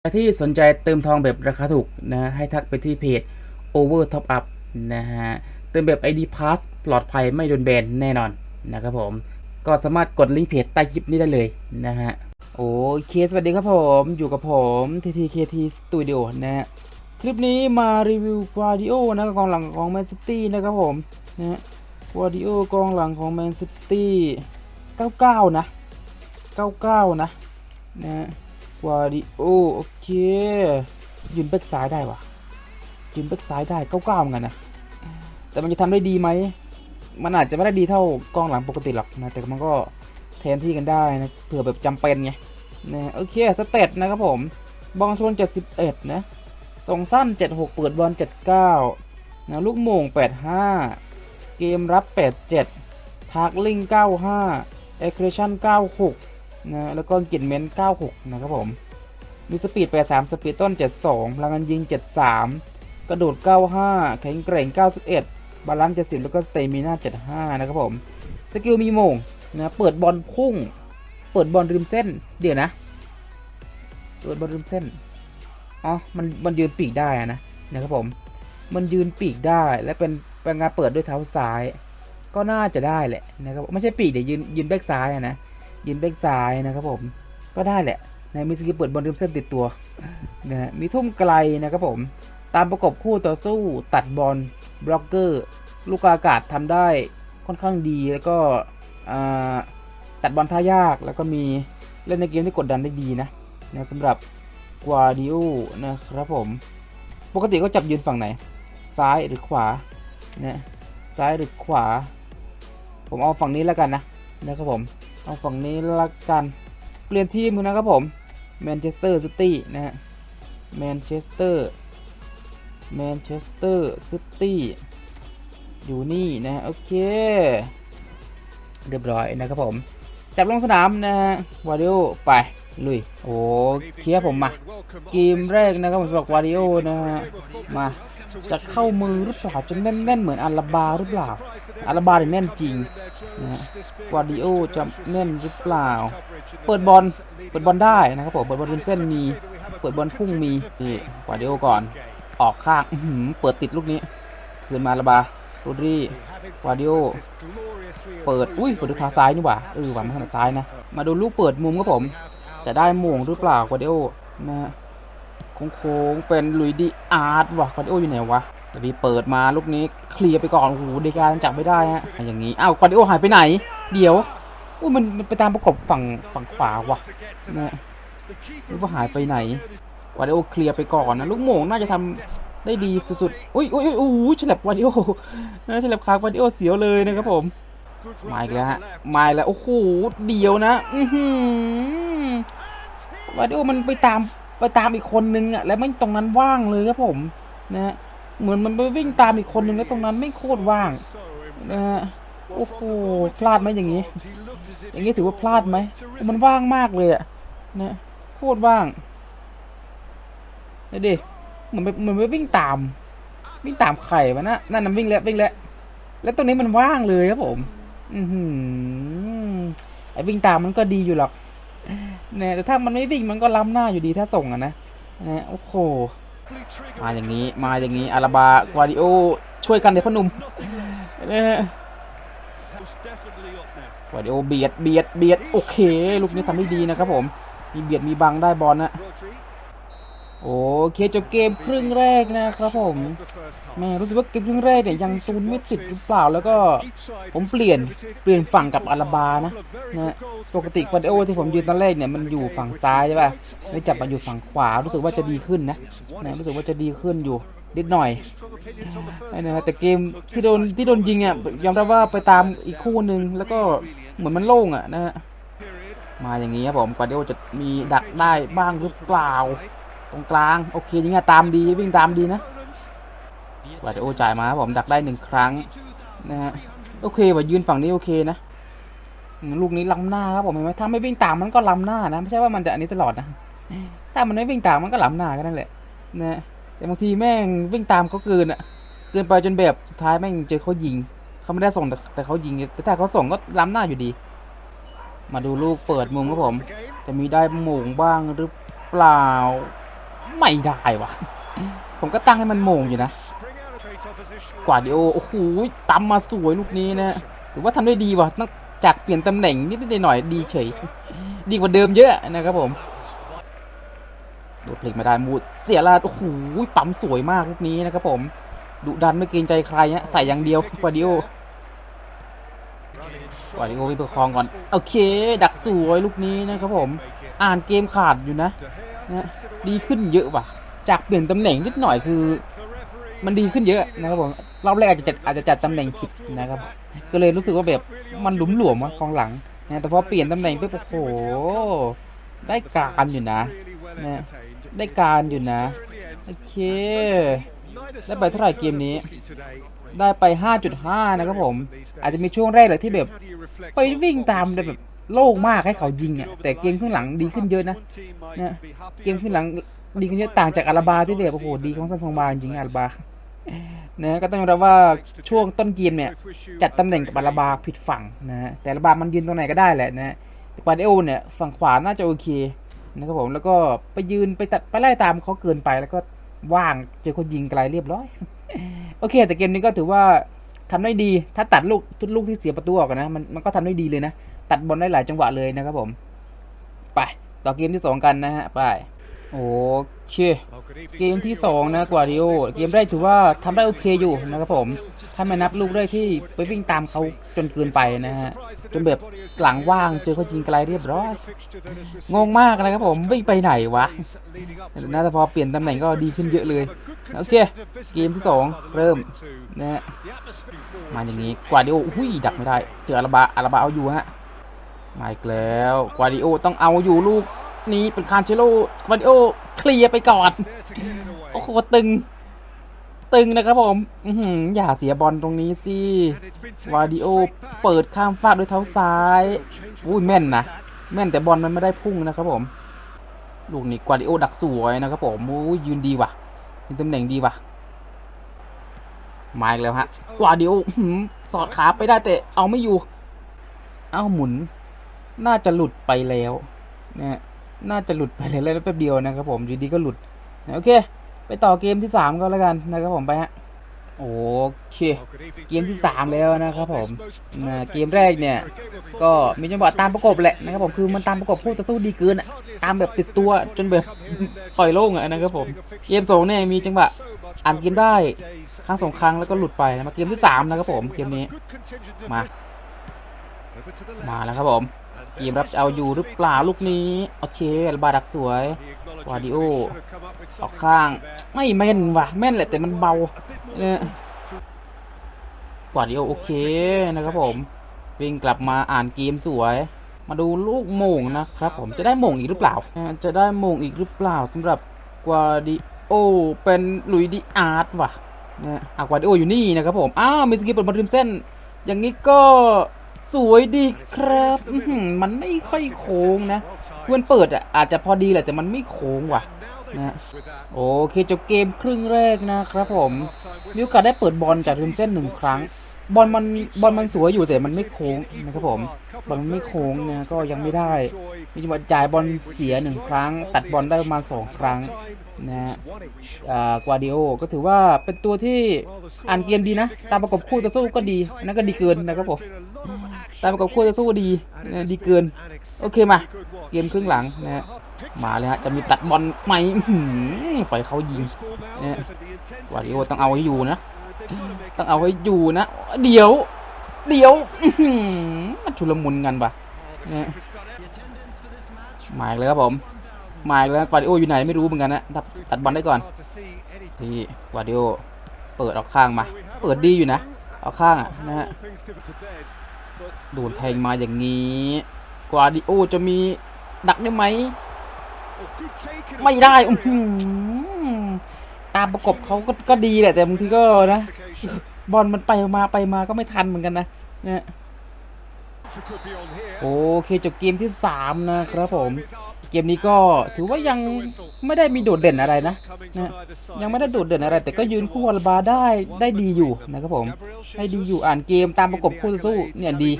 ใครที่สนใจเติมทองแบบราคาถูกนะให้ทักไปที่เพจ Over Top Up นะฮะเติมแบบ ID Pass ปลอดภัยไม่โดนแบนแน่นอนนะครับผม ก็สามารถกดลิงก์เพจใต้คลิปนี้ได้เลยนะฮะโอเคสวัสดีครับผมอยู่กับผม TTKT Studio นะฮะคลิปนี้มารีวิวควาดิโอนะกองหลังของแมนซิตี้นะครับผมนะควาดิโอกองหลังของแมนซิตี้99 นะ 99 นะนะ วาดิโอโอเค ยืนแบ็กซ้ายได้วะยืนแบ็กซ้ายได้99เหมือนกันนะ แต่มันจะทำได้ดีไหม มันอาจจะไม่ได้ดีเท่ากองหลังปกติหรอกนะ แต่มันก็แทนที่กันได้นะเผื่อแบบจำเป็นไงนะโอเคสเตตนะครับผม บอลชน 71 นะส่งสั้น 76 เปิดบอล 79 นะลูกโมง 85 เกมรับ 87 ทาร์กลิง 95 เอ็กเครชั่น 96 นะแล้วก็กินเมน96 นะครับผม มีสปีด 83 สปีดต้น 72 พลังงานยิง 73 กระโดด 95 แข็งแกร่ง 91 บาลานซ์ 70 แล้วก็สเตมิน่า 75 นะครับผม สกิลมีโมงนะเปิดบอลพุ่ง เปิดบอลริมเส้น เดี๋ยวนะ เปิดบอลริมเส้น อ๋อ มัน มันยืนปีกได้อะนะ นะครับผม มันยืนปีกได้ และเป็นเป็นงานเปิดด้วยเท้าซ้าย ก็น่าจะได้แหละนะครับ ไม่ใช่ปีกเดี๋ยวยืนยืนแบ็กซ้ายนะ ยืนแบ็กซ้ายนะครับผมก็ได้แหละนะมีสกิลเปิดบอลริมเส้นติดตัวนะมีทุ่มไกลนะครับผม ตามประกบคู่ต่อสู้ตัดบอลบล็อกเกอร์ ลูกอากาศทำได้ค่อนข้างดีแล้วก็ตัดบอลท่ายากแล้วก็มีเล่นในเกมที่กดดันได้ดีนะนะสำหรับกวาดิโอนะครับผม ปกติก็จับยืนฝั่งไหน ซ้ายหรือขวานะซ้ายหรือขวา ผมเอาฝั่งนี้แล้วกันนะนะครับผม เอาฝั่งนี้ละกัน เปลี่ยนทีมนะครับผมแมนเชสเตอร์ซิตี้นะฮะแมนเชสเตอร์แมนเชสเตอร์ซิตี้อยู่นี่นะ โอเค เรียบร้อยนะครับผม จับลงสนามนะฮะวาดิโอไป ลุย โอ้เคลียร์ผมมาเกมแรกนะครับผมสำหรับวาดิโอนะฮะมาจะเข้ามือหรือเปล่าจะแน่นๆเหมือนอาราบาหรือเปล่าอาราบาเนี่ยแน่นจริงนะฮะวาดิโอจะแน่นหรือเปล่า เปิดบอลเปิดบอลได้นะครับผมเปิดบอลริมเส้นมี เปิดบอลพุ่งมีนี่วาดิโอก่อน ออกข้างเปิดติดลูกนี้ คืนมาอาราบาโรดรีวาดิโอเปิดอุ้ยเปิดด้วยเท้าซ้ายนี่หว่าเออหว่ามันถนัดซ้ายนะมาดูลูกเปิดมุมครับผม จะได้โมงหรือเปล่ากวาดิโอนะโค้งๆเป็นลุยดีอาร์ตว่ะกวาดิโออยู่ไหนวะแต่วีเปิดมาลูกนี้เคลียร์ไปก่อนโอ้โหเดกาจับไม่ได้ฮะอย่างนี้อ้าวกวาดิโอหายไปไหน เดี๋ยวอุ้มันมันไปตามประกบฝั่งฝั่งขวาว่ะนะหรือว่าหายไปไหนกวาดิโอเคลียร์ไปก่อนนะลูกโมงน่าจะทำได้ดีสุดๆ อุ้ยอุ้ยอุ้ยอุ้ยฉลับกวาดิโอนะฉลับขากวาดิโอเสียวเลยนะครับผม มาอีกแล้วฮะมาอีกแล้วโอ้โหเดียวนะ อือหือวาดิโอมันไปตามไปตามอีกคนนึงอะแล้วไม่ตรงนั้นว่างเลยครับผมนะฮะเหมือนมันไปวิ่งตามอีกคนนึงแล้วตรงนั้นไม่โคตรว่างนะฮะโอ้โหพลาดไหมอย่างนี้ อย่างนี้ถือว่าพลาดไหมมันว่างมากเลยอะนะโคตรว่างเดี๋ยวดิเหมือนไปเหมือนไปวิ่งตาม วิ่งตามไข่มานะนั่นน่ะวิ่งแล้ววิ่งแล้วแล้วตรงนี้มันว่างเลยครับผม อืไอ้วิ่งตามมันก็ดีอยู่หรอกเนี่ยแต่ถ้ามันไม่วิ่งมันก็ล้ำหน้าอยู่ดีถ้าส่งอะนะนะโอ้โหมาอย่างนี้มาอย่างนี้อาราบากวาดิโอช่วยกันเด็กพอหนุ่มนะกวาดิโอเบียดเบียดเบียดโอเคลูกนี้ทำได้ดีนะครับผมมีเบียดมีบังได้บอลนะ โอเคจบเกมครึ่งแรกนะครับผมแม่รู้สึกว่าเกมครึ่งแรกเนี่ยยังตูนไม่ติดหรือเปล่าแล้วก็ผมเปลี่ยนเปลี่ยนฝั่งกับอาราบานะนะปกติควาเดโอที่ผมยืนตอนแรกเนี่ยมันอยู่ฝั่งซ้ายใช่ป่ะไม่จับมาอยู่ฝั่งขวารู้สึกว่าจะดีขึ้นนะนะรู้สึกว่าจะดีขึ้นอยู่นิดหน่อยนะฮะแต่เกมที่โดนที่โดนยิงอะยอมรับว่าไปตามอีกคู่หนึ่งแล้วก็เหมือนมันโล่งอะนะฮะมาอย่างนี้ครับผมควาเดโอจะมีดักได้บ้างหรือเปล่า ตรงกลาง โอเคยังไงตามดีวิ่งตามดีนะวาเดโอจ่ายมาครับผมดักได้หนึ่งครั้งนะฮะโอเคว่ายืนฝั่งนี้โอเคนะลูกนี้ล้ำหน้าครับผมเห็นไหมถ้าไม่วิ่งตามมันก็ล้ำหน้านะไม่ใช่ว่ามันจะอันนี้ตลอดนะถ้ามันไม่วิ่งตามมันก็ล้ำหน้าก็นั่นแหละนะแต่บางทีแม่งวิ่งตามเขาเกินอะเกินไปจนแบบสุดท้ายแม่งเจอเขายิงเขาไม่ได้ส่งแต่แต่เขายิงแต่ถ้าเขาส่งก็ล้ำหน้าอยู่ดี มาดูลูกเปิดมุมครับผม จะมีได้หม่งบ้างหรือเปล่า ไม่ได้วะผมก็ตั้งให้มันโมงอยู่นะ กวาดิโอ โอ้โหตำมมาสวยลูกนี้นะถือว่าทำได้ดีว่ะตั้งจากเปลี่ยนตำแหน่งนิดหน่อยดีเฉย ดีกว่าเดิมเยอะนะครับผมโดดพลิกมาได้มูดเสียลาดโอ้โหปั๊มสวยมากลูกนี้นะครับผมดุดันไม่เกรงใจใครเนี่ยใส่อย่างเดียวกวาดิโอกวาดิโอไปประคองก่อน โอเค ดักสวยลูกนี้นะครับผม อ่านเกมขาดอยู่นะ นะดีขึ้นเยอะว่ะ จากเปลี่ยนตำแหน่งนิดหน่อยคือ มันดีขึ้นเยอะนะครับผมรอบแรกอาจจะจัดอาจจะจัดตำแหน่งผิดนะครับ ก็เลยรู้สึกว่าแบบมันหลุมหลวมๆวะกองหลังนะแต่พอเปลี่ยนตำแหน่งไปโอ้โหได้การอยู่นะนะได้การอยู่นะโอเคได้ไปเท่าไหร่เกมนี้ ได้ไป 5.5 นะครับผม อาจจะมีช่วงแรกแหละที่แบบ ไปวิ่งตามแบบ โล่งมากให้เขายิงอะแต่เกมข้างหลังดีขึ้นเยอะนะเนี่ยเกมข้างหลังดีขึ้นเยอะต่างจากอาราบาที่แบบโอ้โหดีของซันฟองบาจริงอาราบานะก็ต้องยอมรับว่าช่วงต้นเกมเนี่ยจัดตำแหน่งกับอาราบาผิดฝั่งนะแต่อาราบามันยืนตรงไหนก็ได้แหละนะแต่ปาเดโอเนี่ยฝั่งขวาน่าจะโอเคนะครับผมแล้วก็ไปยืนไปตัดไปไล่ตามเขาเกินไปแล้วก็ว่างเจอคนยิงไกลเรียบร้อย โอเค แต่เกมนี้ก็ถือว่าทำได้ดีถ้าตัดลูกทุกลูกที่เสียประตูออกนะมันมันก็ทำได้ดีเลยนะ ตัดบอลได้หลายจังหวะเลยนะครับผม ไป ต่อเกมที่สองกันนะฮะ ไป โอเค เกมที่ 2 นะกวาดิโอ เกมแรกถือว่าทำได้โอเคอยู่นะครับผม ถ้าไม่นับลูกแรกที่ไปวิ่งตามเขาจนเกินไปนะฮะ จนแบบหลังว่างเจอเขายิงไกลเรียบร้อย งงมากนะครับผม วิ่งไปไหนวะ น่าจะพอเปลี่ยนตำแหน่งก็ดีขึ้นเยอะเลย โอเค เกมที่ 2 เริ่มนะฮะ มาอย่างนี้กวาดิโอหุ้ยดักไม่ได้ เจออาราบาอาราบาเอาอยู่ฮะ มาอีกแล้วกวาดิโอต้องเอาอยู่ลูกนี้เป็นคานเชโลกวาดิโอเคลียร์ไปก่อน โอ้โหตึง ตึงนะครับผมอื้อหืออย่าเสียบอลตรงนี้สิวาดิโอเปิดข้ามฟากด้วยเท้าซ้ายอุ้ยแม่นนะแม่นแต่บอลมันไม่ได้พุ่งนะครับผม ลูกนี้กวาดิโอดักสวยนะครับผมอุ้ยยืนดีว่ะยืนตำแหน่งดีว่ะมาอีกแล้วฮะกวาดิโออื้อหือสอดขาไปได้แต่เอาไม่อยู่ เอ้าหมุน น่าจะหลุดไปแล้วนะน่าจะหลุดไปแล้วแล้วแป๊บเดียวนะครับผมอยู่ดีก็หลุดนะโอเค ไปต่อเกมที่ 3 ก็แล้วกันนะครับผมไปฮะโอเคเกมที่ 3 แล้วนะครับผมนะเกมแรกเนี่ยก็มีจังหวะตามประกบแหละนะครับผมคือมันตามประกบคู่ต่อสู้ดีเกินอะตามแบบติดตัวจนแบบปล่อยโล่งอะนะครับผมเกมสองเนี่ยมีจังหวะอ่านเกมได้ครั้งสองครั้งแล้วก็หลุดไปมาเกมที่สามนะครับผมเกมนี้มา มาแล้วครับผม เกมรับจะเอาอยู่หรือเปล่าลูกนี้ โอเคบาดักสวยวาดิโอออกข้าง ไม่แม่นว่ะแม่นแหละแต่มันเบาเนี่ยกวาดิโอโอเคนะครับผม วิ่งกลับมาอ่านเกมสวย มาดูลูกโมงนะครับผมจะได้โมงอีกหรือเปล่า จะได้โมงอีกหรือเปล่าสำหรับกวาดิโอเป็นลุยดิอาร์ตว่ะนะอะกวาดิโออยู่นี่นะครับผม อ้าวมีสกิปเปิดมาริมเส้น อย่างนี้ก็ สวยดีครับมันไม่ค่อยโค้งนะควรเปิดอะอาจจะพอดีแหละแต่มันไม่โค้งว่ะนะโอเคจบเกมครึ่งแรกนะครับผม มีโอกาสได้เปิดบอลจากริมเส้นหนึ่งครั้ง บอลมันบอลมันสวยอยู่แต่มันไม่โค้งนะครับผมบอลมันไม่โค้งนะก็ยังไม่ได้มีจังหวะจ่ายบอลเสียหนึ่งครั้ง ตัดบอลได้ประมาณสองครั้งนะฮะอ่ากวาดิโอก็ถือว่าเป็นตัวที่อ่านเกมดีนะ ตามประกบคู่ต่อสู้ก็ดีนั่นก็ดีเกินนะครับผมตามประกบคู่ต่อสู้ก็ดีนะดีเกิน โอเคมา เกมครึ่งหลังนะฮะมาเลยฮะจะมีตัดบอลไหมปล่อยเขายิงนะกวาดิโอต้องเอาให้อยู่นะ ต้องเอาให้อยู่นะ เดี๋ยว เดี๋ยวมันชุลมุนกันปะนะหมายเลยครับผมหมายเลยกวาดิโออยู่ไหนไม่รู้เหมือนกันนะตัดตัดบอลได้ก่อนที่กวาดิโอเปิดออกข้างมา เปิดดีอยู่นะออกข้างอะนะฮะโดนแทงมาอย่างนี้กวาดิโอจะมีดักได้ไหมไม่ได้อื ตามประกบเขาก็ก็ดีแหละแต่บางทีก็นะบอลมันไปมาไปมาก็ไม่ทันเหมือนกันนะเนี่ยโอเคจบเกมที่ 3 นะครับผม เกมนี้ก็ถือว่ายังไม่ได้มีโดดเด่นอะไรนะนะยังไม่ได้โดดเด่นอะไร แต่ก็ยืนคู่วอลบาได้ได้ดีอยู่นะครับผมได้ดีอยู่อ่านเกมตามประกบคู่สู้เนี่ยดี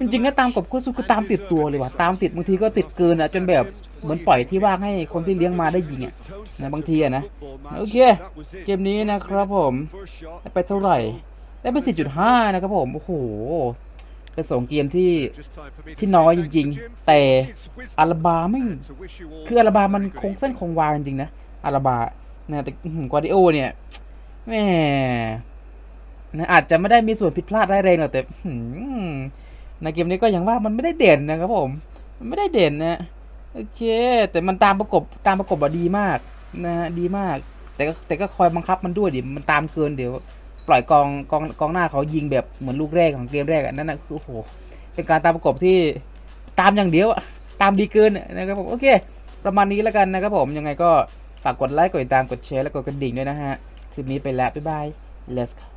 จริงๆนะตามประกบคู่สู้ก็ตามติดตัวเลยว่ะตามติดบางทีก็ติดเกินอะจนแบบ เหมือนปล่อยที่ว่างให้คนที่เลี้ยงมาได้ยิงอะนะบางทีอะนะโอเค เกมนี้นะครับผมได้ไปเท่าไหร่ ได้ไป 4.5 นะครับผม โอ้โหเป็นสองเกมที่ที่น้อยจริง ๆ แต่อาราบาไม่คืออาราบามันคงเส้นคงวาจริงๆนะอาราบานะแต่กวาดิโอเนี่ยแหมนะอาจจะไม่ได้มีส่วนผิดพลาดได้แรงหรอกแต่ในเกมนี้ก็อย่างว่ามันไม่ได้เด่นนะครับผม มันไม่ได้เด่นนะ โอเค แต่มันตามประกบตามประกบอะดีมากนะฮะดีมาก แต่ก็แต่ก็คอยบังคับมันด้วยดิมันตามเกินเดี๋ยว ปล่อยกองกองกองหน้าเขายิงแบบเหมือนลูกแรกของเกมแรกอะนั่นนะคือโอ้โหเป็นการตามประกบที่ตามอย่างเดียวอะตามดีเกินนะครับผมโอเค ประมาณนี้แล้วกันนะครับผมยังไงก็ฝากกดไลค์กดติดตามกดแชร์และกดกระดิ่งด้วยนะฮะคลิปนี้ไปแล้วบ๊ายบาย let's go